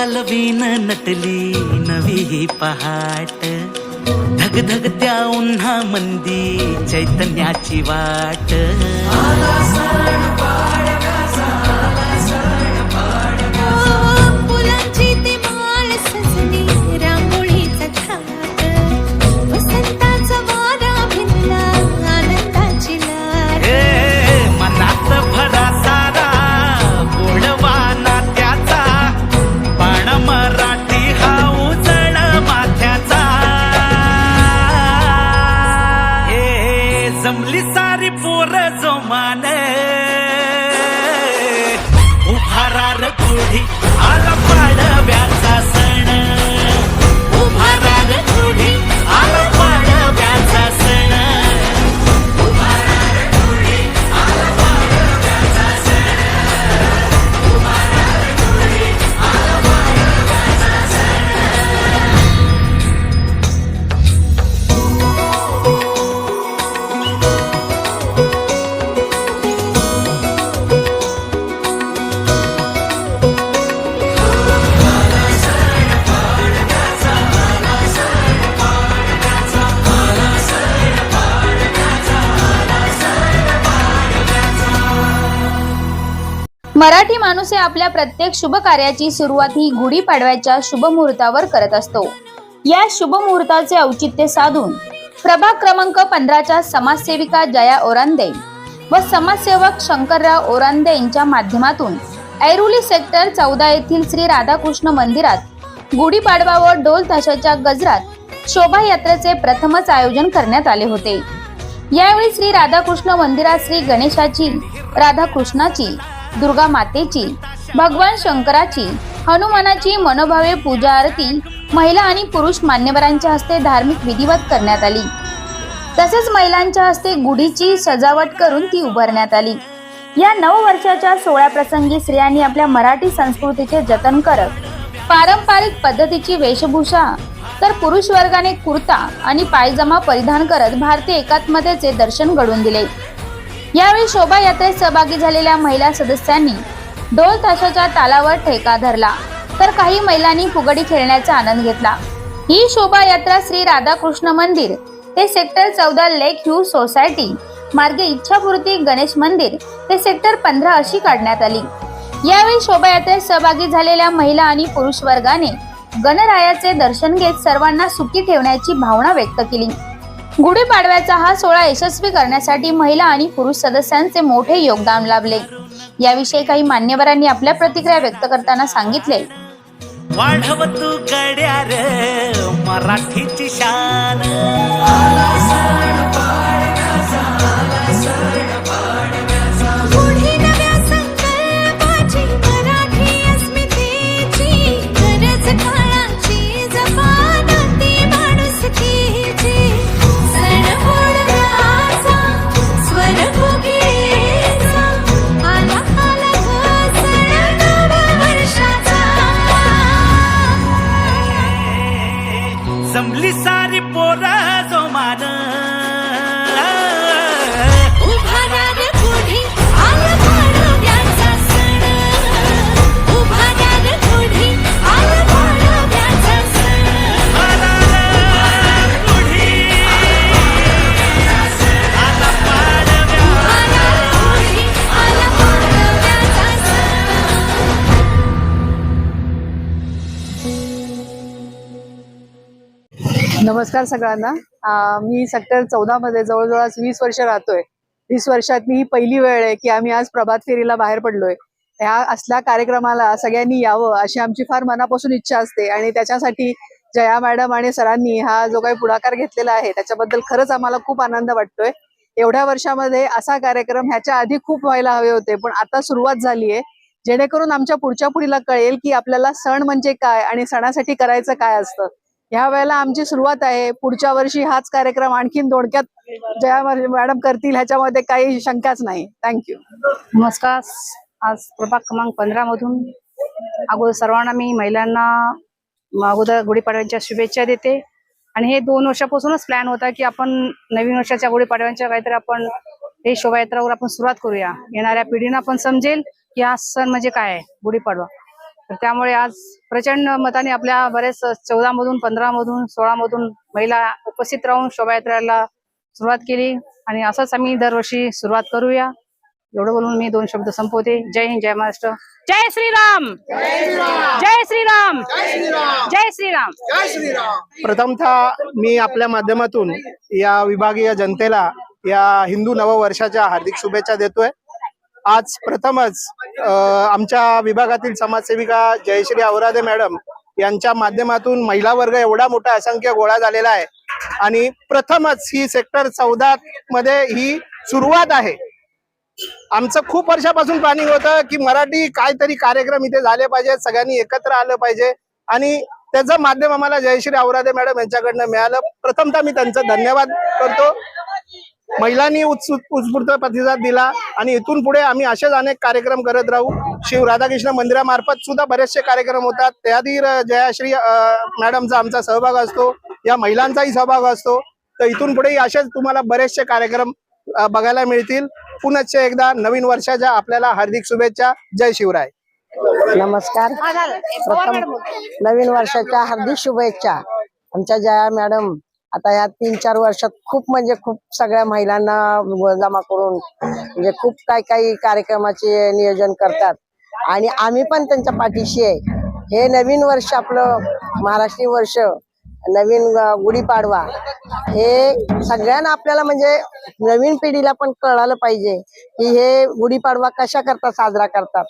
कालवीन नटली नवी ही पहाट. धग धग त्या उन्हा मंदी चैतन्याची वाट. जमली सारी पोर जोमान. उभारार कुढी आला पाड. मराठी माणूस हे आपल्या प्रत्येक शुभ कार्याची सुरुवात ही गुढीपाडव्याच्या शुभ मुहूर्तावर करत असतो. या शुभ मुहूर्ताचे औचित्य साधून प्रभाग क्रमांक पंधराच्या समाजसेविका जया ओरांदे व समाजसेवक शंकरराव ओरांदे यांच्या माध्यमातून ऐरुली सेक्टर चौदा येथील श्री राधाकृष्ण मंदिरात गुढीपाडवा व डोल ताशाच्या गजरात शोभायात्रेचे प्रथमच आयोजन करण्यात आले होते. यावेळी श्री राधाकृष्ण मंदिरात श्री गणेशाची राधाकृष्णाची दुर्गा मातेची भगवान शंकराची हनुमानाची मनोभावे पूजा आरती महिला आणि पुरुष मान्यवरांच्या हस्ते धार्मिक विधिवत करण्यात आली. तसेच महिलांच्या हस्ते गुढीची सजावट करून ती उभारण्यात आली. या नववर्षाच्या सोहळ्या प्रसंगी स्त्रियांनी आपल्या मराठी संस्कृतीचे जतन करत पारंपरिक पद्धतीची वेशभूषा तर पुरुष वर्गाने कुर्ता आणि पायजमा परिधान करत भारतीय एकात्मतेचे दर्शन घडवून दिले. यावेळी शोभायात्रेत सहभागी झालेल्या महिला सदस्यांनी ढोल ताशाच्या तालावर ठेका धरला. तर काही महिलांनी फुगडी खेळण्याचा आनंद घेतला. ही शोभायात्रा श्री राधाकृष्ण मंदिर ते सेक्टर चौदा लेक ह्यू सोसायटी मार्गे इच्छापूर्ती गणेश मंदिर ते सेक्टर पंधरा अशी काढण्यात आली. यावेळी शोभायात्रेत सहभागी झालेल्या महिला आणि पुरुष वर्गाने गणरायाचे दर्शन घेत सर्वांना सुखी ठेवण्याची भावना व्यक्त केली. गुढीपाडव्याचा हा सोहळा यशस्वी करण्यासाठी महिला आणि पुरुष सदस्यांचे मोठे योगदान लाभले. याविषयी काही मान्यवरांनी आपल्या प्रतिक्रिया व्यक्त करताना सांगितले. मराठीची शान. नमस्कार सगळ्यांना. मी सेक्टर चौदा मध्ये जवळजवळ आज वीस वर्ष राहतोय. वीस वर्षातली ही पहिली वेळ आहे की आम्ही आज प्रभात फेरीला बाहेर पडलोय. ह्या असल्या कार्यक्रमाला सगळ्यांनी यावं अशी आमची फार मनापासून इच्छा असते आणि त्याच्यासाठी जया मॅडम आणि सरांनी हा जो काही पुढाकार घेतलेला आहे त्याच्याबद्दल खरंच आम्हाला खूप आनंद वाटतोय. एवढ्या वर्षामध्ये असा कार्यक्रम ह्याच्या आधी खूप व्हायला हवे होते पण आता सुरुवात झाली आहे. जेणेकरून आमच्या पुढच्या पुढीला कळेल की आपल्याला सण म्हणजे काय आणि सणासाठी करायचं काय असतं. ह्या वेळेला आमची सुरुवात आहे. पुढच्या वर्षी हाच कार्यक्रम आणखीन दोडक्यात जया मॅडम करतील ह्याच्यामध्ये काही शंकाच नाही. थँक्यू नमस्कार. आज प्रभाग क्रमांक पंधरा मधून अगोदर सर्वांना मी महिलांना अगोदर गुढीपाडव्यांच्या शुभेच्छा देते. आणि हे दोन वर्षापासूनच प्लॅन होता की आपण नवीन वर्षाच्या गुढीपाडव्यांच्या काहीतरी आपण हे शोभायात्रावर आपण सुरुवात करूया. येणाऱ्या पिढीना पण समजेल की हा सण म्हणजे काय आहे गुढीपाडवा. तर त्यामुळे आज प्रचंड मताने आपल्या बरेच चौदा मधून पंधरा मधून सोळा मधून महिला उपस्थित राहून शोभायात्रेला सुरुवात केली. आणि असंच आम्ही दरवर्षी सुरुवात करूया. एवढं बोलून मी दोन शब्द संपवते. जय हिंद जय महाराष्ट्र. जय श्रीराम! जय श्रीराम! जय श्रीराम! प्रथमतः मी आपल्या माध्यमातून या विभागीय जनतेला या हिंदू नववर्षाच्या हार्दिक शुभेच्छा देतोय. आज प्रथमच आमच्या विभागातील समाजसेविका जयश्री आवरादे मॅडम यांच्या माध्यमातून महिला वर्ग एवढा मोठा असंख्य गोळा झालेला आहे. आणि प्रथमच ही सेक्टर चौदा मध्ये ही सुरुवात आहे. आमचं खूप वर्षापासून प्लॅनिंग होतं की मराठी काहीतरी कार्यक्रम इथे झाले पाहिजेत सगळ्यांनी एकत्र आलं पाहिजे. आणि त्याचं माध्यम आम्हाला जयश्री आवरादे मॅडम यांच्याकडनं मिळालं. प्रथमतः मी त्यांचं धन्यवाद करतो. महिलांनी उत्सुक उत्स्फूर्त प्रतिसाद दिला आणि इथून पुढे आम्ही असेच अनेक कार्यक्रम करत राहू. शिव राधाकृष्ण मंदिरामार्फत सुद्धा बरेचसे कार्यक्रम होतात. त्याआधी जयाश्री मॅडमचा आमचा सहभाग असतो. या महिलांचाही सहभाग असतो. तर इथून पुढेही असेच तुम्हाला बरेचसे कार्यक्रम बघायला मिळतील. पुनश्च एकदा नवीन वर्षाच्या आपल्याला हार्दिक शुभेच्छा. जय शिवराय. नमस्कार. प्रथम नवीन वर्षाच्या हार्दिक शुभेच्छा. आमच्या जया मॅडम आता या तीन चार वर्षात खूप म्हणजे खूप सगळ्या महिलांना जमा करून म्हणजे खूप काही काही कार्यक्रमाचे नियोजन करतात. आणि आम्ही पण त्यांच्या पाठीशी आहे. हे नवीन वर्ष आपलं महाराष्ट्रीय वर्ष नवीन गुढीपाडवा हे सगळ्यांना आपल्याला म्हणजे नवीन पिढीला पण कळालं पाहिजे की हे गुढीपाडवा कशा करता साजरा करतात.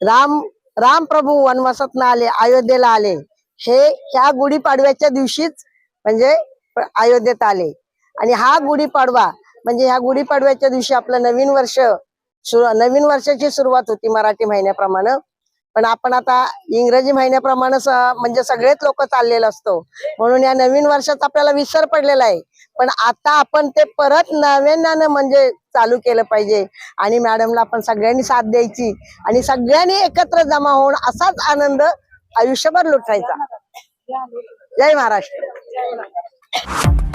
राम राम प्रभू वनवासात आले अयोध्येला आले. हे ह्या गुढीपाडव्याच्या दिवशीच म्हणजे अयोध्येत आले. आणि हा गुढीपाडवा म्हणजे ह्या गुढीपाडव्याच्या दिवशी आपलं नवीन वर्ष नवीन वर्षाची सुरुवात होती मराठी महिन्याप्रमाणे. पण आपण आता इंग्रजी महिन्याप्रमाणे म्हणजे सगळेच लोक चाललेलं असतो. म्हणून या नवीन वर्षात आपल्याला विसर पडलेला आहे. पण आता आपण ते परत नव्यानं म्हणजे चालू केलं पाहिजे. आणि मॅडमला आपण सगळ्यांनी साथ द्यायची. आणि सगळ्यांनी एकत्र जमा होऊन असाच आनंद आयुष्यभर लुटायचा. जय महाराष्ट्र. ハハハハ!